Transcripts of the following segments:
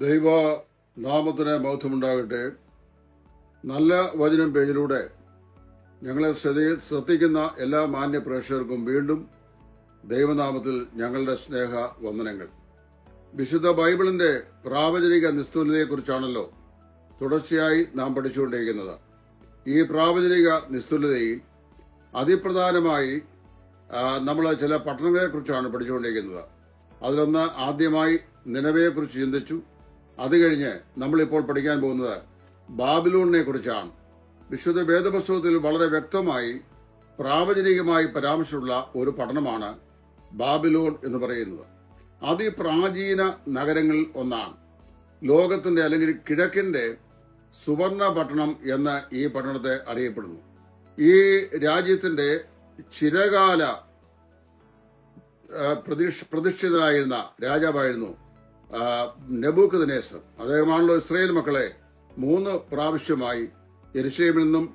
ദൈവ നാമത്തിന് മഹത്വമുണ്ടാകട്ടെ നല്ല വചനം പേജിലൂടെ ഞങ്ങളെ ശ്രദ്ധ- ശ്രദ്ധിക്കുന്ന എല്ലാ മാന്യ പ്രേക്ഷകർക്കും വീണ്ടും ദൈവനാമത്തിൽ ഞങ്ങളുടെ സ്നേഹ വന്ദനങ്ങൾ. വിശുദ്ധ ബൈബിളിന്റെ പ്രാവചനിക നിസ്തുലതയെക്കുറിച്ചാണല്ലോ തുടർച്ചയായി നാം പഠിച്ചുകൊണ്ടിരിക്കുന്നത്. ഈ പ്രാവചനിക നിസ്തുലതയിൽ അതിപ്രധാനമായി നമ്മൾ ചില പട്ടണങ്ങളെക്കുറിച്ചാണ് പഠിച്ചുകൊണ്ടിരിക്കുന്നത്. അതിലൊന്ന് ആദ്യമായി നിലവയെക്കുറിച്ച് ചിന്തിച്ചു. അത് കഴിഞ്ഞ് നമ്മളിപ്പോൾ പഠിക്കാൻ പോകുന്നത് ബാബിലൂണിനെ കുറിച്ചാണ്. വിശുദ്ധ വേദപുസ്തകത്തിൽ വളരെ വ്യക്തമായി പ്രാവചനികമായി പരാമർശമുള്ള ഒരു പഠനമാണ് ബാബിലോൺ എന്ന് പറയുന്നത്. അതിപ്രാചീന നഗരങ്ങളിൽ ഒന്നാണ്. ലോകത്തിന്റെ അല്ലെങ്കിൽ കിഴക്കിന്റെ സുവർണ പട്ടണം എന്ന് ഈ പട്ടണത്തെ അറിയപ്പെടുന്നു. ഈ രാജ്യത്തിന്റെ ചിരകാല പ്രതിഷ്ഠിതരായിരുന്ന രാജാവായിരുന്നു നെബൂക്ക് ദിനേസർ അദ്ദേഹമാണല്ലോ ഇസ്രയേൽ മക്കളെ മൂന്ന് പ്രാവശ്യമായി എരുഷലേമിൽ നിന്നും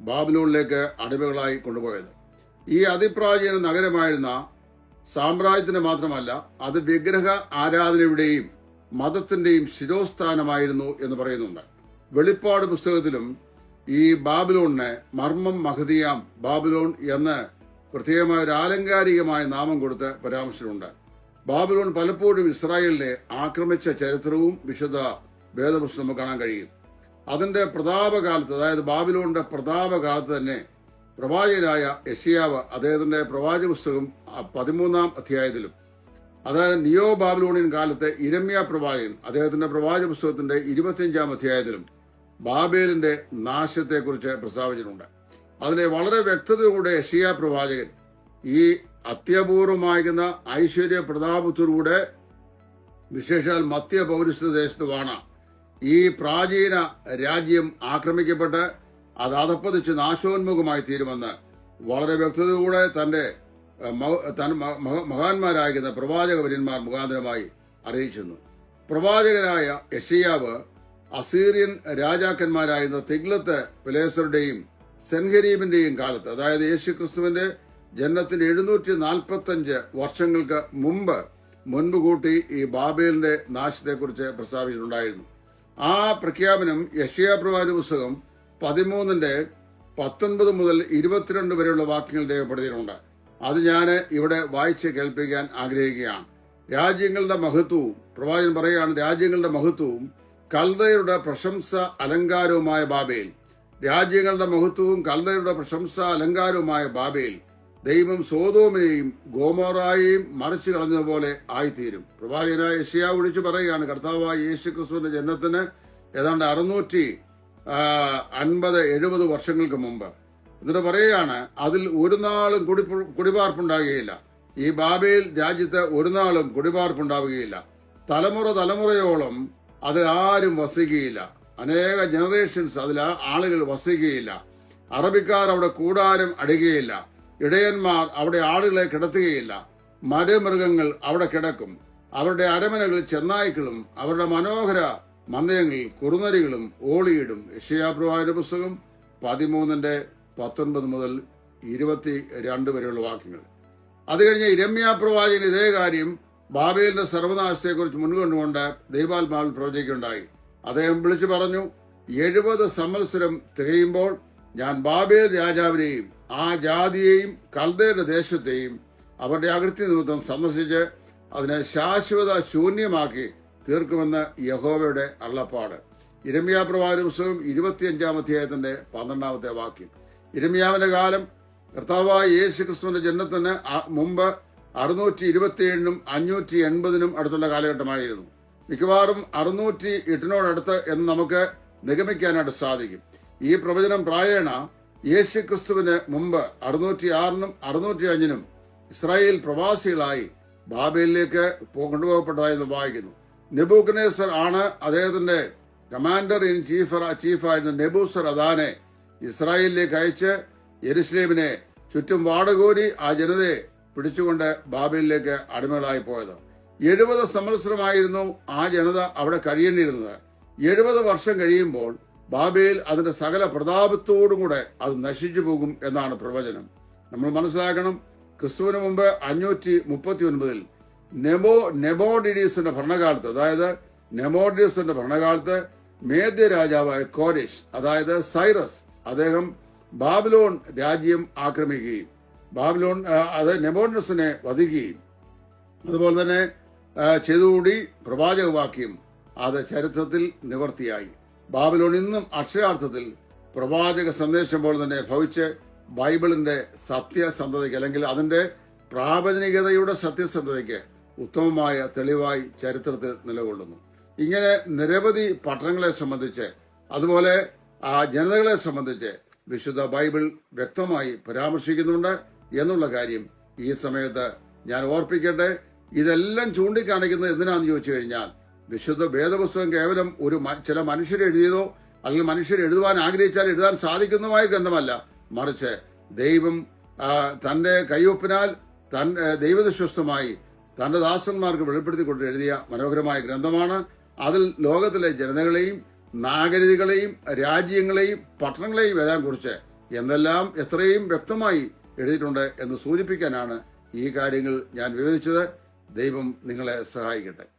ബാബിലോണിലേക്ക് അടിമകളായി കൊണ്ടുപോയത്. ഈ അതിപ്രാചീന നഗരമായിരുന്ന സാമ്രാജ്യത്തിന് മാത്രമല്ല അത് വിഗ്രഹ ആരാധനയുടെയും മതത്തിന്റെയും ശിരോസ്ഥാനമായിരുന്നു എന്ന് പറയുന്നുണ്ട്. വെളിപ്പാട് പുസ്തകത്തിലും ഈ ബാബിലോണിനെ മർമ്മം മഹദിയാം ബാബിലോൺ എന്ന് പ്രത്യേകമായ ഒരു ആലങ്കാരികമായ നാമം കൊടുത്ത് പരാമർശമുണ്ട് ബാബിലോൺ പലപ്പോഴും ഇസ്രായേലിനെ ആക്രമിച്ച ചരിത്രവും വിശുദ്ധ വേദപുസ്തകം നമുക്ക് കാണാൻ കഴിയും. അതിന്റെ പ്രതാപകാലത്ത് അതായത് ബാബിലോണിന്റെ പ്രതാപകാലത്ത് തന്നെ പ്രവാചകനായ യഷിയാവ് അദ്ദേഹത്തിന്റെ പ്രവാചക പുസ്തകം പതിമൂന്നാം അധ്യായത്തിലും അതായത് നിയോ ബാബിലോണിയൻ കാലത്തെ ഇരമ്യ പ്രവാചകൻ അദ്ദേഹത്തിന്റെ പ്രവാചക പുസ്തകത്തിന്റെ ഇരുപത്തിയഞ്ചാം അധ്യായത്തിലും ബാബേലിന്റെ നാശത്തെക്കുറിച്ച് പ്രസ്താവിച്ചിട്ടുണ്ട്. അതിലെ വളരെ വ്യക്തതയോടെ യഷിയ പ്രവാചകൻ ഈ അത്യപൂർവമായിരുന്ന ഐശ്വര്യ പ്രതാപത്തോടുകൂടെ വിശേഷാൽ മധ്യ പൗരസ്ത്യ ഈ പ്രാചീന രാജ്യം ആക്രമിക്കപ്പെട്ട് അത് അതപ്പതിച്ച് നാശോന്മുഖമായി തീരുമെന്ന് വളരെ വ്യക്തതയോടെ തന്റെ മഹാന്മാരായിരുന്ന പ്രവാചക വര്യന്മാർ മുഖാന്തരമായി അറിയിച്ചിരുന്നു. പ്രവാചകനായ യഷയാവ് അസീറിയൻ രാജാക്കന്മാരായിരുന്ന തിഗ്ലത്ത് പിലേസറുടെയും സെൻഹരീബിന്റെയും കാലത്ത് അതായത് യേശു ജനനത്തിന്റെ എഴുന്നൂറ്റി നാൽപ്പത്തഞ്ച് വർഷങ്ങൾക്ക് മുമ്പ് മുൻപ് കൂട്ടി ഈ ബാബേലിന്റെ നാശത്തെക്കുറിച്ച് പ്രസ്താവിച്ചിട്ടുണ്ടായിരുന്നു. ആ പ്രഖ്യാപനം യശയ പ്രവാചക പുസ്തകം പതിമൂന്നിന്റെ പത്തൊൻപത് മുതൽ ഇരുപത്തിരണ്ട് വരെയുള്ള വാക്യങ്ങൾ രേഖപ്പെടുത്തിയിട്ടുണ്ട്. അത് ഞാൻ ഇവിടെ വായിച്ച് കേൾപ്പിക്കാൻ ആഗ്രഹിക്കുകയാണ്. രാജ്യങ്ങളുടെ മഹത്വവും പ്രവാചകൻ പറയുകയാണ് രാജ്യങ്ങളുടെ മഹത്വവും കൽദയരുടെ പ്രശംസ അലങ്കാരവുമായ ബാബേൽ. രാജ്യങ്ങളുടെ മഹത്വവും കൽദയരുടെ പ്രശംസ അലങ്കാരവുമായ ബാബേൽ. ദൈവം സോതോമിനെയും ഗോമോറായെയും മറിച്ചു കളഞ്ഞതുപോലെ ആയിത്തീരും. പ്രവാചകനായ യശിയ വിളിച്ചു പറയുകയാണ് കർത്താവായ യേശു ക്രിസ്തുവിന്റെ ജന്മത്തിന് ഏതാണ്ട് അറുന്നൂറ്റി അൻപത് എഴുപത് വർഷങ്ങൾക്ക് മുമ്പ്. എന്നിട്ട് പറയുകയാണ് അതിൽ ഒരു നാളും കുടി കുടിപാർപ്പുണ്ടാകുകയില്ല. ഈ ബാബയിൽ രാജ്യത്ത് ഒരു നാളും കുടിപാർപ്പുണ്ടാവുകയില്ല തലമുറ തലമുറയോളം അതിൽ ആരും വസിക്കുകയില്ല. അനേക ജനറേഷൻസ് അതിൽ ആളുകൾ വസിക്കുകയില്ല. അറബിക്കാർ അവിടെ കൂടാരം അടിയുകയില്ല ഇടയന്മാർ അവിടെ ആടുകളെ കിടത്തുകയില്ല. മരമൃഗങ്ങൾ അവിടെ കിടക്കും. അവരുടെ അരമനകളിൽ ചെന്നായ്ക്കളും അവരുടെ മനോഹര മന്ദിരങ്ങളിൽ കുറുനരികളും ഓളിയിടും. യശയാപ്രവായുടെ പുസ്തകം പതിമൂന്നിന്റെ പത്തൊൻപത് മുതൽ ഇരുപത്തി രണ്ട് വരെയുള്ള വാക്യങ്ങൾ. അത് കഴിഞ്ഞ് ഇരമ്യ പ്രവാചകൻ ഇതേ കാര്യം ബാബേലിന്റെ സർവനാശത്തെക്കുറിച്ച് മുൻകൊണ്ടുകൊണ്ട് ദൈവാത്മാവിൽ പ്രവചിക്കുകയുണ്ടായി. അദ്ദേഹം വിളിച്ചു പറഞ്ഞു എഴുപത് സംവത്സരം തികയുമ്പോൾ ഞാൻ ബാബേൽ രാജാവിനെയും ആ ജാതിയെയും കൽദയുടെ ദേശത്തെയും അവരുടെ അകൃത്യ നിമിത്തം സന്ദർശിച്ച് അതിനെ ശാശ്വത ശൂന്യമാക്കി തീർക്കുമെന്ന് യഹോവയുടെ അള്ളപ്പാട് ഇരമ്യാ പ്രവാചക പുസ്തകം ഇരുപത്തിയഞ്ചാം അധ്യായത്തിന്റെ പന്ത്രണ്ടാമത്തെ വാക്യം. ഇരമ്യാവിന്റെ കാലം കർത്താവായ യേശു ക്രിസ്തുവിന്റെ ജന്മത്തിന് മുമ്പ് അറുന്നൂറ്റി ഇരുപത്തിയേഴിനും അഞ്ഞൂറ്റി എൺപതിനും അടുത്തുള്ള കാലഘട്ടമായിരുന്നു. മിക്കവാറും അറുന്നൂറ്റി എട്ടിനോടടുത്ത് എന്ന് നമുക്ക് നിഗമിക്കാനായിട്ട് സാധിക്കും. ഈ പ്രവചനം പ്രായേണ യേശു ക്രിസ്തുവിന് മുമ്പ് അറുന്നൂറ്റി ആറിനും അറുന്നൂറ്റി അഞ്ചിനും ഇസ്രായേൽ പ്രവാസികളായി ബാബയിലേക്ക് കൊണ്ടുപോകപ്പെട്ടതായി വായിക്കുന്നു. നെബൂഖനേസർ ആണ് അദ്ദേഹത്തിന്റെ കമാൻഡർ ഇൻ ചീഫ് ചീഫായിരുന്ന നെബൂസർ അദാനെ ഇസ്രായേലിലേക്ക് അയച്ച് യെരുസലേമിനെ ചുറ്റും വാടകോരി ആ ജനതയെ പിടിച്ചുകൊണ്ട് ബാബയിലേക്ക് അടിമകളായി പോയത്. എഴുപത് സംവത്സരമായിരുന്നു ആ ജനത അവിടെ കഴിയേണ്ടിയിരുന്നത്. എഴുപത് വർഷം കഴിയുമ്പോൾ ബാബേൽ അതിന്റെ സകല പ്രതാപത്തോടും കൂടെ അത് നശിച്ചു പോകും എന്നാണ് പ്രവചനം. നമ്മൾ മനസ്സിലാക്കണം ക്രിസ്തുവിന് മുമ്പ് അഞ്ഞൂറ്റി മുപ്പത്തി ഒൻപതിൽ നെബോ നെബോഡിഡീസിന്റെ ഭരണകാലത്ത് അതായത് നെമോഡിയസിന്റെ ഭരണകാലത്ത് മേദ്യ രാജാവായ കോരിഷ് അതായത് സൈറസ് അദ്ദേഹം ബാബിലോൺ രാജ്യം ആക്രമിക്കുകയും ബാബിലോൺ അത് നെമോഡിയസിനെ വധിക്കുകയും അതുപോലെ തന്നെ ചെയ്തുകൂടി പ്രവാചകവാക്യം അത് ചരിത്രത്തിൽ നിവർത്തിയായി. ബാബിലോൺ ഇന്നും അക്ഷരാർത്ഥത്തിൽ പ്രവാചക സന്ദേശം പോലെ തന്നെ ഭവിച്ച് ബൈബിളിന്റെ സത്യസന്ധതയ്ക്ക് അല്ലെങ്കിൽ അതിന്റെ പ്രാപചനികതയുടെ സത്യസന്ധതയ്ക്ക് ഉത്തമമായ തെളിവായി ചരിത്രത്തിൽ നിലകൊള്ളുന്നു. ഇങ്ങനെ നിരവധി പട്ടണങ്ങളെ സംബന്ധിച്ച് അതുപോലെ ആ ജനതകളെ സംബന്ധിച്ച് വിശുദ്ധ ബൈബിൾ വ്യക്തമായി പരാമർശിക്കുന്നുണ്ട് എന്നുള്ള കാര്യം ഈ സമയത്ത് ഞാൻ ഓർപ്പിക്കട്ടെ. ഇതെല്ലാം ചൂണ്ടിക്കാണിക്കുന്നത് എന്തിനാന്ന് ചോദിച്ചു കഴിഞ്ഞാൽ വിശുദ്ധ വേദപുസ്തകം കേവലം ഒരു ചില മനുഷ്യർ എഴുതിയതോ അല്ലെങ്കിൽ മനുഷ്യർ എഴുതുവാൻ ആഗ്രഹിച്ചാൽ എഴുതാൻ സാധിക്കുന്നതുമായ ഗ്രന്ഥമല്ല. മറിച്ച് ദൈവം തന്റെ കയ്യൊപ്പിനാൽ തൻ തന്റെ ദാസന്മാർക്ക് വെളിപ്പെടുത്തിക്കൊണ്ട് എഴുതിയ മനോഹരമായ ഗ്രന്ഥമാണ്. അതിൽ ലോകത്തിലെ ജനതകളെയും നാഗരികളെയും രാജ്യങ്ങളെയും പട്ടണങ്ങളെയും എല്ലാം കുറിച്ച് എന്തെല്ലാം എത്രയും വ്യക്തമായി എഴുതിയിട്ടുണ്ട് എന്ന് സൂചിപ്പിക്കാനാണ് ഈ കാര്യങ്ങൾ ഞാൻ വിവരിച്ചത്. ദൈവം നിങ്ങളെ സഹായിക്കട്ടെ.